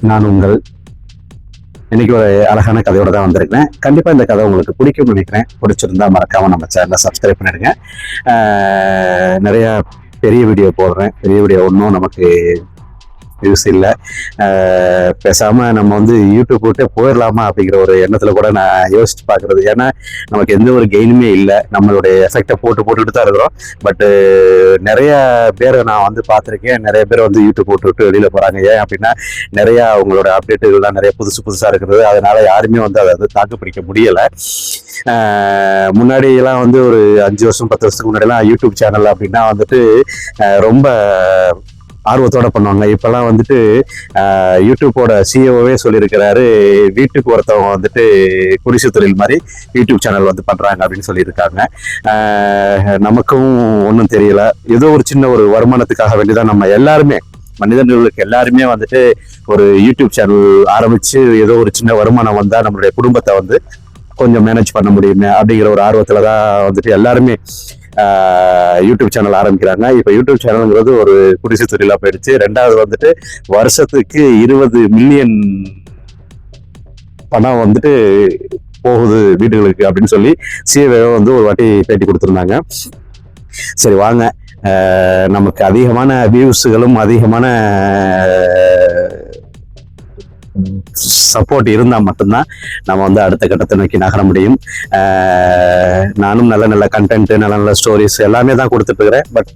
நான் உங்கள் இன்னைக்கு ஒரு அழகான கதையோட தான் வந்திருக்கேன் கண்டிப்பா இந்த கதை உங்களுக்கு பிடிக்கும்னு நினைக்கிறேன். பிடிச்சிருந்தா மறக்காம நம்ம சேனலை சப்ஸ்கிரைப் பண்ணிடுங்க. ஆஹ் நிறைய பெரிய வீடியோ போடுறேன். பெரிய வீடியோ ஒன்றும் நமக்கு யூஸ் இல்லை. பேசாமல் நம்ம வந்து யூடியூப் போட்டு போயிடலாமா அப்படிங்கிற ஒரு எண்ணத்தில் கூட நான் யோசிச்சு பார்க்குறது ஏன்னா நமக்கு எந்த ஒரு கெயினுமே இல்லை. நம்மளுடைய எஃபெக்டை போட்டு போட்டுட்டு தான் இருக்கிறோம். பட்டு நிறைய பேரை நான் வந்து பார்த்துருக்கேன். நிறைய பேர் வந்து யூடியூப் போட்டு விட்டு வெளியில் போகிறாங்க ஏன் அப்படின்னா நிறைய அவங்களோட அப்டேட்டுகள்லாம் நிறைய புதுசு புதுசாக இருக்கிறது அதனால யாருமே வந்து அதை வந்து தாக்கு பிடிக்க முடியலை. முன்னாடியெல்லாம் வந்து ஒரு அஞ்சு வருஷம் பத்து வருஷத்துக்கு முன்னாடிலாம் யூடியூப் சேனல் அப்படின்னா வந்துட்டு ரொம்ப ஆர்வத்தோட பண்ணுவாங்க. இப்பெல்லாம் வந்துட்டு யூடியூப்போட சிஓவே சொல்லியிருக்கிறாரு வீட்டுக்கு ஒருத்தவங்க வந்துட்டு குடிசை தொழில் மாதிரி யூடியூப் சேனல் வந்து பண்றாங்க அப்படின்னு சொல்லியிருக்காங்க. நமக்கும் ஒன்றும் தெரியல. ஏதோ ஒரு சின்ன ஒரு வருமானத்துக்காக வேண்டிதான் நம்ம எல்லாருமே மனிதர்களுக்கு எல்லாருமே வந்துட்டு ஒரு யூடியூப் சேனல் ஆரம்பிச்சு ஏதோ ஒரு சின்ன வருமானம் வந்தா நம்மளுடைய குடும்பத்தை வந்து கொஞ்சம் மேனேஜ் பண்ண முடியுமே அப்படிங்கிற ஒரு ஆர்வத்துல தான் வந்துட்டு எல்லாருமே யூடியூப் சேனல் ஆரம்பிக்கிறாங்க. இப்போ யூடியூப் சேனலுங்கிறது ஒரு குடிசை தொழிலாக போயிடுச்சு. ரெண்டாவது வந்துட்டு வருஷத்துக்கு இருபது மில்லியன் பணம் வந்துட்டு போகுது வீடுகளுக்கு அப்படின்னு சொல்லி சிஏவே வந்து ஒரு வாட்டி பேட்டி கொடுத்துருந்தாங்க. சரி வாங்க. நமக்கு அதிகமான வியூஸுகளும் அதிகமான சப்போர்ட் இருந்தால் மட்டும்தான் நம்ம வந்து அடுத்த கட்டத்தை நோக்கி நகர முடியும். நானும் நல்ல நல்ல கண்டென்ட்டு நல்ல நல்ல ஸ்டோரிஸ் எல்லாமே தான் கொடுத்துட்ருக்குறேன் பட்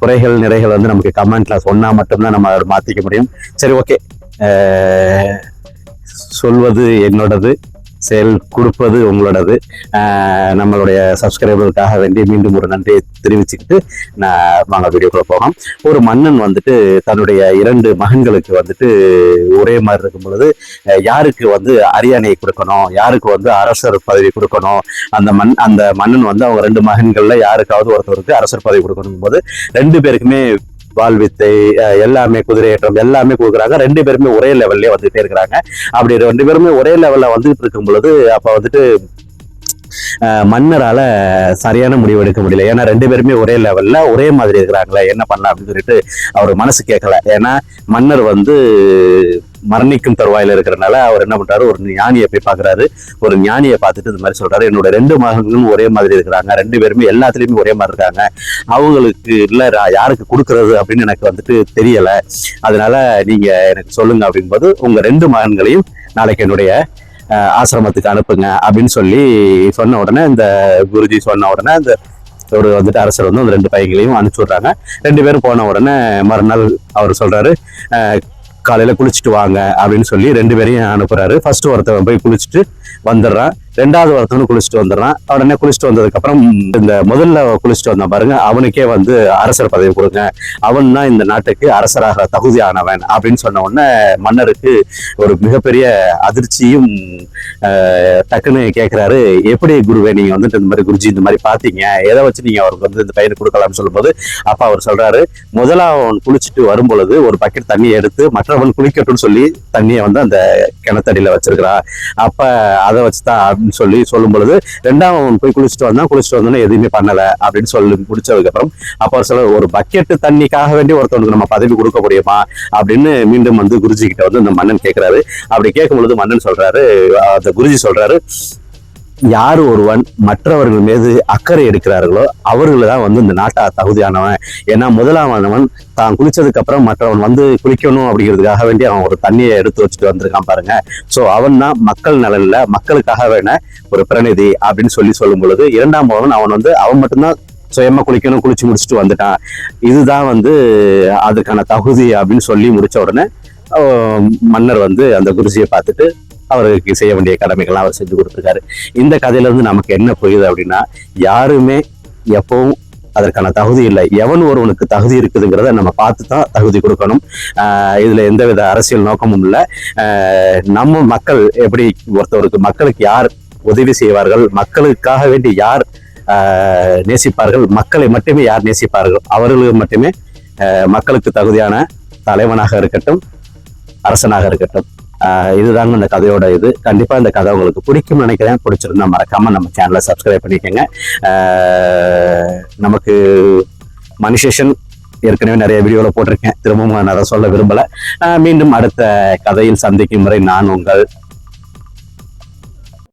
குறைகள் நிறைகள் வந்து நமக்கு கமெண்ட்ல சொன்னால் மட்டும்தான் நம்ம அதை மாற்றிக்க முடியும். சரி ஓகே சொல்வது என்னோடது. செயல் கொடுப்பது உங்களோடது. நம்மளுடைய சப்ஸ்கிரைபருக்காக வேண்டி மீண்டும் ஒரு நன்றியை தெரிவிச்சுக்கிட்டு நான் வாங்க வீடியோக்குள்ள போகலாம். ஒரு மன்னன் வந்துட்டு தன்னுடைய இரண்டு மகன்களுக்கு வந்துட்டு ஒரே மாதிரி இருக்கும் பொழுது யாருக்கு வந்து அரியணையை கொடுக்கணும்? யாருக்கு வந்து அரசர் பதவி கொடுக்கணும்? அந்த மண் அந்த மன்னன் வந்து அவங்க ரெண்டு மகன்கள்ல யாருக்காவது ஒருத்தருக்கு அரசர் பதவி கொடுக்கணும் போது ரெண்டு பேருக்குமே வாழ்வித்தை அஹ் எல்லாமே குதிரையேற்றம் எல்லாமே கொடுக்குறாங்க. ரெண்டு பேருமே ஒரே லெவல்லே வந்துட்டே இருக்கிறாங்க. அப்படி ரெண்டு பேருமே ஒரே லெவல்ல வந்துட்டு இருக்கும் பொழுது அப்ப வந்துட்டு மன்னரால சரியான முடிவு எடுக்க முடியல. ஏன்னா ரெண்டு பேருமே ஒரே லெவல்ல ஒரே மாதிரி இருக்கிறாங்களே என்ன பண்ணலாம் அப்படின்னு சொல்லிட்டு அவர் மனசு கேட்கல ஏன்னா மன்னர் வந்து மரணிக்கும் தருவாயில இருக்கிறனால அவர் என்ன பண்றாரு ஒரு ஞானியை போய் பாக்குறாரு. ஒரு ஞானியை பார்த்துட்டு இந்த மாதிரி சொல்றாரு. என்னோட ரெண்டு மகன்களும் ஒரே மாதிரி இருக்கிறாங்க. ரெண்டு பேருமே எல்லாத்துலயுமே ஒரே மாதிரி இருக்காங்க. அவங்களுக்கு இல்ல யாருக்கு கொடுக்கறது அப்படின்னு எனக்கு வந்துட்டு தெரியல. அதனால நீங்க எனக்கு சொல்லுங்க அப்படின்போது உங்க ரெண்டு மகன்களையும் நாளைக்கு என்னுடைய ஆசிரமத்துக்கு அனுப்புங்க அப்படின்னு சொல்லி சொன்ன உடனே இந்த குருஜி சொன்ன உடனே அந்த ஒரு வந்துட்டு அரசர் வந்து அந்த ரெண்டு பையங்களையும் அனுப்பிச்சு விடுறாங்க. ரெண்டு பேரும் போன உடனே மறுநாள் அவர் சொல்றாரு காலையில் காலையில குளிச்சுட்டு வாங்க அப்படின்னு சொல்லி ரெண்டு பேரையும் அனுப்புறாரு. ஃபர்ஸ்ட் ஒருத்தவன் போய் குளிச்சுட்டு வந்துடுறான். ரெண்டாவது ஒருத்தவனும் குளிச்சுட்டு வந்துடுறான். உடனே குளிச்சுட்டு வந்ததுக்கப்புறம் இந்த முதல்ல குளிச்சுட்டு வந்தான் பாருங்க. அவனுக்கே வந்து அரசர் பதவி கொடுங்க. அவன் தான் இந்த நாட்டுக்கு அரசராக தகுதியானவன் அப்படின்னு சொன்ன உடனே மன்னருக்கு ஒரு மிகப்பெரிய அதிர்ச்சியும் டக்குன்னு கேட்குறாரு எப்படி குருவே நீங்கள் வந்துட்டு இந்த மாதிரி குருஜி இந்த மாதிரி பார்த்தீங்க எதை வச்சு நீங்கள் அவருக்கு வந்து இந்த பையனை கொடுக்கலாம்னு சொல்லும்போது அப்பா அவர் சொல்கிறாரு முதல்ல அவன் குளிச்சுட்டு வரும் பொழுது ஒரு பக்கெட் தண்ணியை எடுத்து மற்றவன் குளிக்கட்டும்னு சொல்லி தண்ணியை வந்து அந்த கிணத்தடியில் வச்சிருக்கிறான். அப்போ அதை வச்சு தான் அப்படின்னு சொல்லி சொல்லும் பொழுது ரெண்டாம் அவன் போய் குளிச்சுட்டு வந்தான். குளிச்சுட்டு வந்தோன்னே எதுவுமே பண்ணலை அப்படின்னு சொல்லி முடிச்சதுக்கப்புறம் அப்போ சில சொல்ல ஒரு பக்கெட்டு தண்ணிக்காக வேண்டி ஒருத்தவனுக்கு நம்ம பதவி கொடுக்க முடியுமா அப்படின்னு மீண்டும் வந்து குருஜி கிட்ட வந்து இந்த மன்னன் கேட்கிறாரு அப்படி கேட்கும் பொழுது மன்னன் சொல்றாரு அந்த குருஜி சொல்றாரு யார் ஒருவன் மற்றவர்கள் மீது அக்கறை எடுக்கிறார்களோ அவர்கள் தான் வந்து இந்த நாட்டா தகுதியானவன். ஏன்னா முதலாமானவன் தான் குளிச்சதுக்கு அப்புறம் மற்றவன் வந்து குளிக்கணும் அப்படிங்கிறதுக்காக வேண்டி அவன் ஒரு தண்ணியை எடுத்து வச்சுட்டு வந்திருக்கான் பாருங்க. ஸோ அவன் தான் மக்கள் நலனில் மக்களுக்காக வேண ஒரு பிரதிநிதி அப்படின்னு சொல்லி சொல்லும் பொழுது இரண்டாம் பவன் அவன் வந்து அவன் மட்டும்தான் சுயமா குளிக்கணும் குளிச்சு முடிச்சுட்டு வந்துட்டான். இதுதான் வந்து அதுக்கான தகுதி அப்படின்னு சொல்லி முடிச்ச உடனே மன்னர் வந்து அந்த குருசியை பார்த்துட்டு அவருக்கு செய்ய வேண்டிய கடமைகள்லாம் அவர் செஞ்சு கொடுத்துருக்காரு. இந்த கதையிலேருந்து நமக்கு என்ன புரியுது அப்படின்னா யாருமே எப்பவும் அதற்கான தகுதி இல்லை. எவன் ஒருவனுக்கு தகுதி இருக்குதுங்கிறத நம்ம பார்த்து தான் தகுதி கொடுக்கணும். இதில் எந்தவித அரசியல் நோக்கமும் இல்லை. நம்ம மக்கள் எப்படி ஒருத்தவருக்கு மக்களுக்கு யார் உதவி செய்வார்கள் மக்களுக்காக வேண்டி யார் நேசிப்பார்கள் மக்களை மட்டுமே யார் நேசிப்பார்கள் அவர்களுக்கு மட்டுமே மக்களுக்கு தகுதியான தலைவனாக இருக்கட்டும் அரசனாக இருக்கட்டும். இதுதாங்க இந்த கதையோட இது. கண்டிப்பா இந்த கதை உங்களுக்கு பிடிக்கும் நினைக்கிறேன். பிடிச்சிருந்தா மறக்காம நம்ம சேனலை சப்ஸ்கிரைப் பண்ணிக்கோங்க. நமக்கு மனுஷன் ஏற்கனவே நிறைய வீடியோவில் போட்டிருக்கேன். திரும்பவும் நான் அதை சொல்ல விரும்பலை. மீண்டும் அடுத்த கதையில் சந்திக்கும் முறை நான் உங்கள்